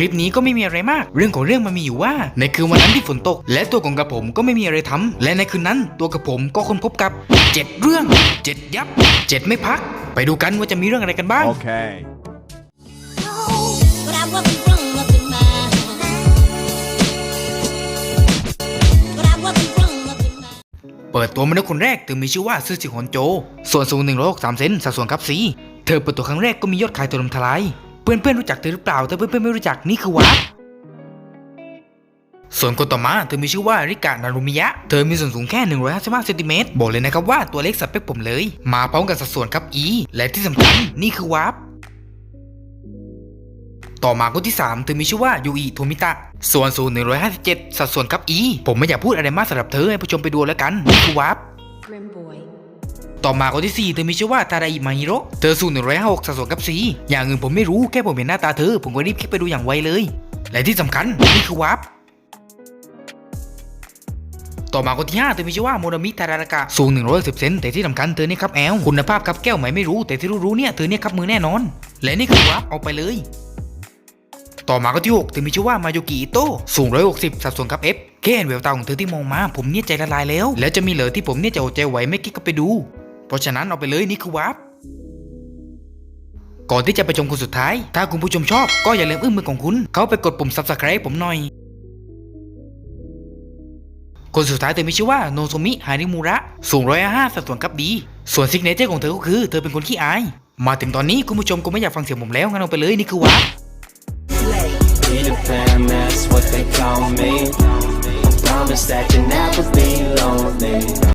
คลิปนี้ก็ไม่มีอะไรมาก เรื่องของเรื่องมันมีอยู่ว่า ในคืนวันนั้นที่ฝนตก และตัวของกระผมก็ไม่มีอะไรทำและในคืนนั้นตัวกระผมก็ค้นพบกับเจ็ดเรื่องเจ็ดยับเจ็ดไม่พัก ไปดูกันว่าจะมีเรื่องอะไรกันบ้าง Okay. But I wasn't wrong up in my But I wasn't wrong up in my เปิดตัวมนุษย์คนแรกเธอมีชื่อว่าซื่อสิฮอนโจ ส่วนสูง163เซนสัดส่วนครับสี เธอเปิดตัวครั้งแรกก็มียอดขายถล่มทลายเพื่อนเพื่อนๆรู้จักเธอหรือเปล่า แต่เพื่อนเพื่อนๆไม่รู้จักนี่คือวาร์ปส่วนคนต่อมาเธอมีชื่อว่าริกานารุมิยะ เธอมีส่วนสูงแค่ 155เซนติเมตรบอกเลยนะครับว่าตัวเล็กสับเป๊กผมเลย มาพร้อมกับสัดส่วนครับ E และที่สำคัญนี่คือวาร์ปต่อมาคนที่ 3 เธอมีชื่อว่ายูอิโทมิตะ ส่วนสูง157 สัดส่วนครับ E ผมไม่อยากพูดอะไรมากสำหรับเธอให้ผู้ชมไปดูแล้วกันนี่คือวาร์ป ต่อมาคนที่ 4 เธอมีชื่อว่าทาราอิมาฮิโร่เธอสูง156สัดส่วนกับ C อย่างอื่นผมไม่รู้แค่ผมเห็นหน้าตาเธอ ผมก็รีบคลิกไปดูอย่างไวเลย และที่สำคัญนี่คือวาร์ปต่อมาคนที่ 5 เธอมีชื่อว่าโมรามิทารารากะสูง110เซนแต่ที่สำคัญเธอเนี่ยครับแอลคุณภาพครับแก้วไหมไม่รู้ แต่ที่รู้ๆเนี่ยเธอเนี่ยครับมือแน่นอน และนี่คือวาร์ปเอาไปเลย ต่อมาก็ที่ 6 เธอมีชื่อว่ามาโยกิอิโตะสูง 160 สัดส่วนกับ F แค่เห็นแววตาของเธอที่มองมา ผมเนี่ยใจละลายแล้ว แล้วจะมีเหลือที่ผมเนี่ยจะอดใจไหวไม่คิดก็ไปดู เพราะฉะนั้นเอาไปเลยนี่คือวาร์ปก่อนที่จะไปชมคนสุดท้าย ถ้าคุณผู้ชมชอบก็อย่าลืมอื้อมือของคุณ เขาไปกดปุ่ม subscribe ผมหน่อย คนสุดท้ายเธอมีชื่อว่าโนโซมิฮาริมูระ สูง105สัดส่วนกับดี ส่วนซิกเนเจอร์ของเธอก็คือ เธอเป็นคนขี้อาย มาถึงตอนนี้คุณผู้ชมก็ไม่อยากฟังเสียงผมแล้วงั้นเอาไปเลยนี่คือวาร์ป Peter Pan, that's what they call me. I promise that you.